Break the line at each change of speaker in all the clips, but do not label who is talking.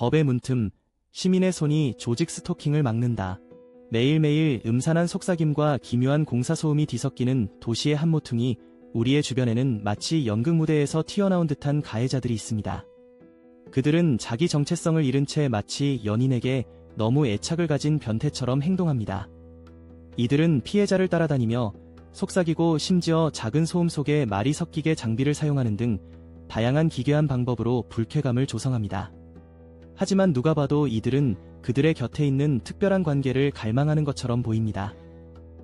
법의 문틈, 시민의 손이 조직 스토킹을 막는다. 매일매일 음산한 속삭임과 기묘한 공사소음이 뒤섞이는 도시의 한 모퉁이 우리의 주변에는 마치 연극 무대에서 튀어나온 듯한 가해자들이 있습니다. 그들은 자기 정체성을 잃은 채 마치 연인에게 너무 애착을 가진 변태처럼 행동합니다. 이들은 피해자를 따라다니며 속삭이고 심지어 작은 소음 속에 말이 섞이게 장비를 사용하는 등 다양한 기괴한 방법으로 불쾌감을 조성합니다. 하지만 누가 봐도 이들은 그들의 곁에 있는 특별한 관계를 갈망하는 것처럼 보입니다.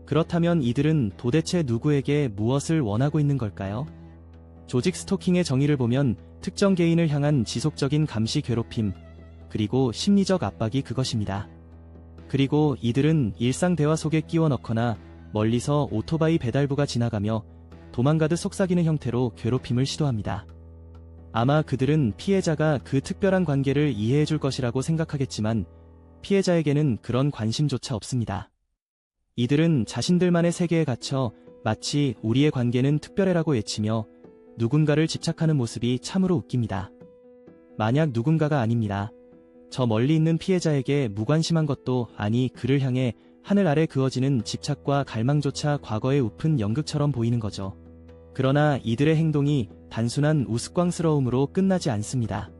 그렇다면 이들은 도대체 누구에게 무엇을 원하고 있는 걸까요? 조직 스토킹의 정의를 보면 특정 개인을 향한 지속적인 감시 괴롭힘, 그리고 심리적 압박이 그것입니다. 그리고 이들은 일상 대화 속에 끼워 넣거나 멀리서 오토바이 배달부가 지나가며 도망가듯 속삭이는 형태로 괴롭힘을 시도합니다. 아마 그들은 피해자가 그 특별한 관계를 이해해 줄 것이라고 생각하겠지만 피해자에게는 그런 관심조차 없습니다. 이들은 자신들만의 세계에 갇혀 마치 우리의 관계는 특별해라고 외치며 누군가를 집착하는 모습이 참으로 웃깁니다. 만약 누군가가 아닙니다. 저 멀리 있는 피해자에게 무관심한 것도 아니 그를 향해 하늘 아래 그어지는 집착과 갈망조차 과거의 우픈 연극처럼 보이는 거죠. 그러나 이들의 행동이 단순한 우스꽝스러움으로 끝나지 않습니다.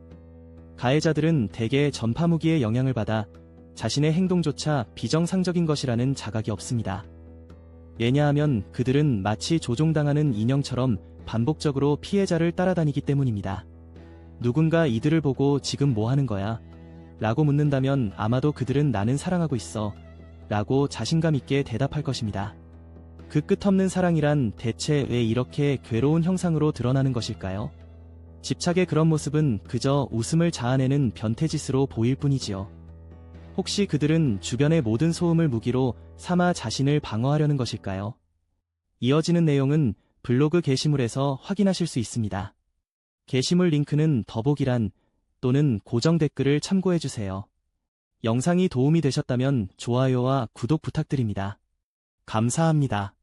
가해자들은 대개 전파무기의 영향을 받아 자신의 행동조차 비정상적인 것이라는 자각이 없습니다. 왜냐하면 그들은 마치 조종당하는 인형처럼 반복적으로 피해자를 따라다니기 때문입니다. 누군가 이들을 보고 지금 뭐 하는 거야? 라고 묻는다면 아마도 그들은 나는 사랑하고 있어. 라고 자신감 있게 대답할 것입니다. 그 끝없는 사랑이란 대체 왜 이렇게 괴로운 형상으로 드러나는 것일까요? 집착의 그런 모습은 그저 웃음을 자아내는 변태짓으로 보일 뿐이지요. 혹시 그들은 주변의 모든 소음을 무기로 삼아 자신을 방어하려는 것일까요? 이어지는 내용은 블로그 게시물에서 확인하실 수 있습니다. 게시물 링크는 더보기란 또는 고정 댓글을 참고해주세요. 영상이 도움이 되셨다면 좋아요와 구독 부탁드립니다. 감사합니다.